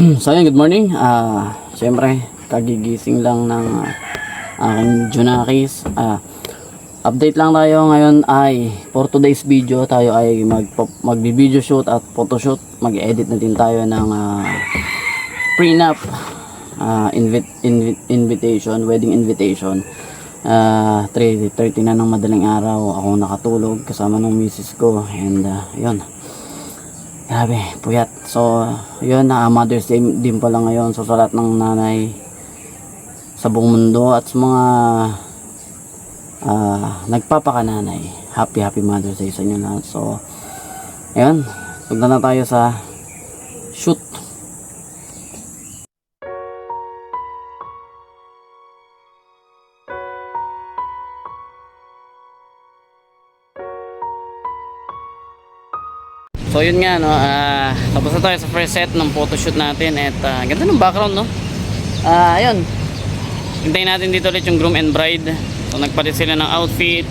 so yun, good morning. Ah, syempre, kagigising lang ng ah, aking Junakis. Ah, update lang tayo ngayon ay for today's video tayo ay mag magbi-video shoot at photoshoot. Mag-edit na din tayo ng ah, prenup ah, invite, invite, invitation, wedding invitation. Ah, 3:30 na ng madaling araw ako nakatulog kasama ng misis ko and ah, yun. Grabe, puyat. So, yun, na Mother's Day din pala ngayon. So, sa lahat ng nanay sa buong mundo at sa mga ah, nagpapakananay. Happy, happy Mother's Day sa inyo lahat. So, ayun, tugna na tayo sa shoot. So yun nga no, ah, tapos na tayo sa first set ng photoshoot natin at ah, ganda ng background no. Ah, ayun. Hintayin natin dito ulit yung groom and bride. So nagpalit sila ng outfit.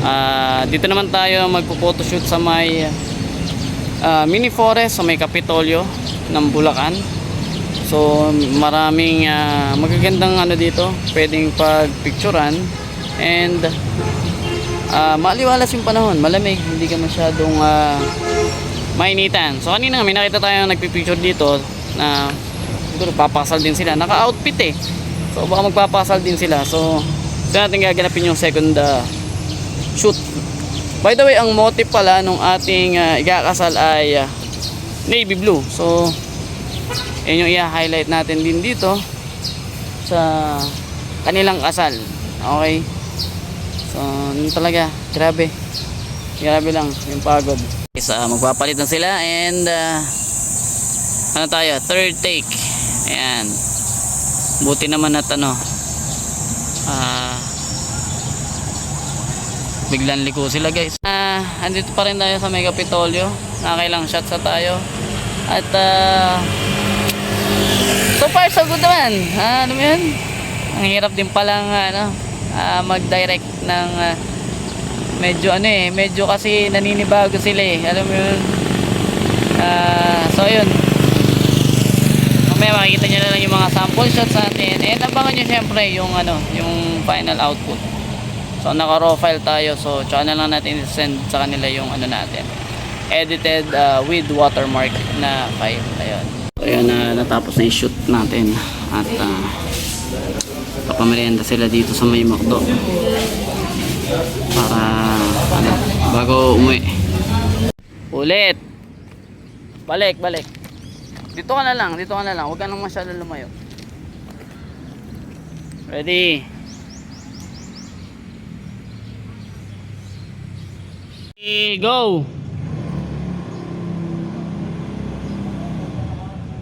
Ah, dito naman tayo magpo-photoshoot sa may ah, mini forest sa may Kapitolyo ng Bulacan. So maraming ah, magagandang ano dito, pwedeng pagpicturan and Ah, maliwalas yung panahon, malamig, hindi ka masyadong ah, mainitan. So kanina may nakita tayo nagpipicture dito na siguro papakasal din sila. Naka-outfit eh. So baka magpapakasal din sila. So doon natin gaganapin yung second ah, shoot. By the way, ang motive pala nung ating ah, ikakasal ay ah, navy blue. So yun yung i-highlight natin din dito sa kanilang kasal. Okay? So, yun talaga, grabe. Grabe lang, yung pagod. Isa, magpapalit na sila and uh, ano tayo, third take. Ayan. Buti naman at ano, ah, biglang liko sila guys. Ah, andito pa rin tayo sa Mega Pitolyo. Nakakailang shots na tayo. At ah, so far so good naman. Ah, ano yun? Ang hirap din palang ano, ah, mag-direct ng ah, medyo ano eh, medyo kasi naninibago sila eh. Alam mo yun? Ah, so yun. Mamaya makikita nyo na lang yung mga sample shots natin. And abangan nyo syempre yung ano, yung final output. So naka raw file tayo. So tsaka na lang natin send sa kanila yung ano natin. Edited ah, with watermark na file. Ayun. So yun na natapos na yung shoot natin. At ah, papamerienda sila dito sa may Macdo. Para ano, bago umuwi. Ulit! Balik balik. Dito ka na lang dito ka na lang. Huwag ka nang masyado lumayo. Ready? Go!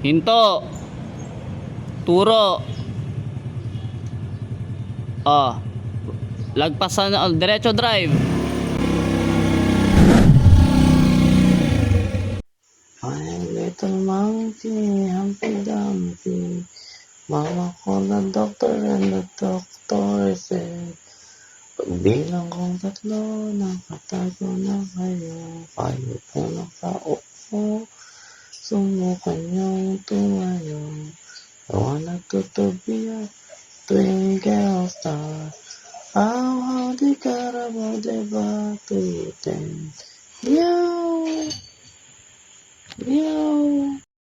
Hinto! Turo Oh. Lagpasan oh, diretso drive. My little monkey, Humpty Dumpty. Mama ko na doctor and the doctor said, Pagbilang kong tatlo, nakatago na kayo. Kayo po nakaupo. Sumukan niyong tumayo. Gawa nagtutubiya. twinkle star, how how the caramel deva to them. Meow, meow.